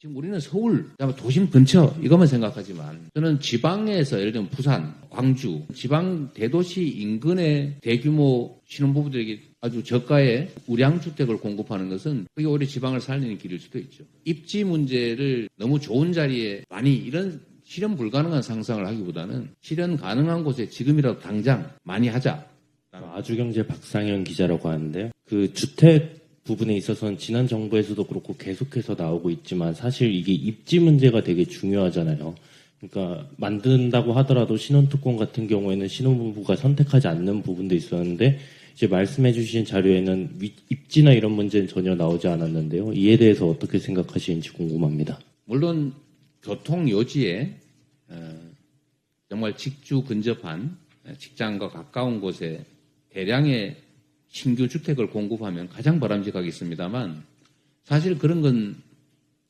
지금 우리는 서울, 도심 근처 이것만 생각하지만 저는 지방에서 예를 들면 부산, 광주, 지방 대도시 인근의 대규모 신혼부부들에게 아주 저가의 우량주택을 공급하는 것은 그게 오히려 지방을 살리는 길일 수도 있죠. 입지 문제를 너무 좋은 자리에 많이 이런 실현 불가능한 상상을 하기보다는 실현 가능한 곳에 지금이라도 당장 많이 하자. 아주경제 박상현 기자라고 하는데요. 그 주택 부분에 있어서는 지난 정부에서도 그렇고 계속해서 나오고 있지만 사실 이게 입지 문제가 되게 중요하잖아요. 그러니까 만든다고 하더라도 신혼특권 같은 경우에는 신혼부부가 선택하지 않는 부분도 있었는데 이제 말씀해주신 자료에는 위- 입지나 이런 문제는 전혀 나오지 않았는데요. 이에 대해서 어떻게 생각하시는지 궁금합니다. 물론 교통 요지에 어, 정말 직주 근접한 어, 직장과 가까운 곳에 대량의 신규 주택을 공급하면 가장 바람직하겠습니다만 사실 그런 건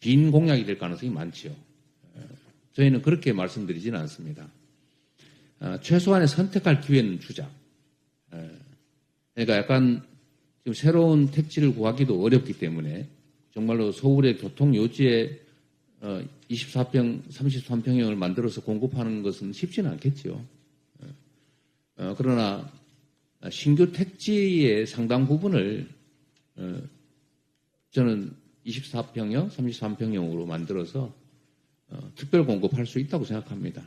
빈 공약이 될 가능성이. 어, 저희는 그렇게 말씀드리지는 않습니다. 어, 최소한의 선택할 기회는 주자. 어, 그러니까 약간 지금 새로운 택지를 구하기도 어렵기 때문에 정말로 서울의 교통 요지에 어, 24평, 33평형을 만들어서 공급하는 것은 쉽지는 않겠죠. 어, 그러나 신규 택지의 상당 부분을 어, 저는 24평형, 33평형으로 만들어서 어, 특별 공급할 수 있다고 생각합니다.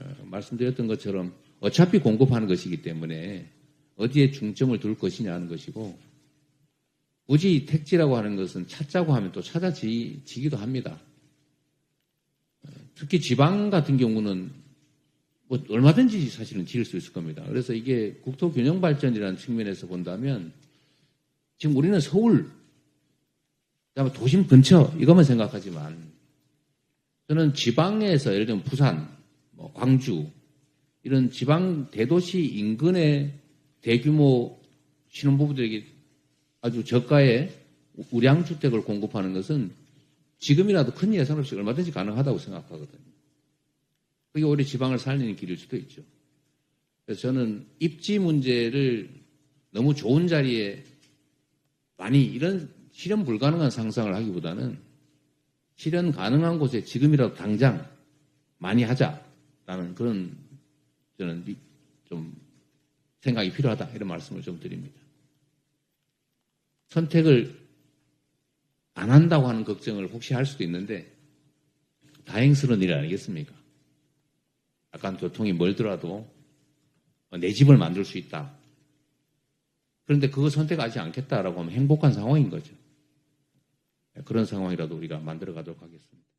어, 말씀드렸던 것처럼 어차피 공급하는 것이기 때문에 어디에 중점을 둘 것이냐 하는 것이고 굳이 택지라고 하는 것은 찾자고 하면 또 찾아지기도 합니다. 특히 지방 같은 경우는 뭐 얼마든지 사실은 지을 수 있을 겁니다. 그래서 이게 국토 균형 발전이라는 측면에서 본다면 지금 우리는 서울, 그다음에 도심 근처 이것만 생각하지만 저는 지방에서 예를 들면 부산, 뭐 광주 이런 지방 대도시 인근의 대규모 신혼부부들에게 아주 저가의 우량주택을 공급하는 것은 지금이라도 큰 예산 없이 얼마든지 가능하다고 생각하거든요. 그게 오히려 지방을 살리는 길일 수도 있죠. 그래서 저는 입지 문제를 너무 좋은 자리에 많이 이런 실현 불가능한 상상을 하기보다는 실현 가능한 곳에 지금이라도 당장 많이 하자라는 그런 저는 미- 좀 생각이 필요하다 이런 말씀을 좀 드립니다. 선택을 안 한다고 하는 걱정을 혹시 할 수도 있는데 다행스러운 일 아니겠습니까? 약간 교통이 멀더라도 내 집을 만들 수 있다. 그런데 그거 선택하지 않겠다라고 하면 행복한 상황인 거죠. 그런 상황이라도 우리가 만들어 가도록 하겠습니다.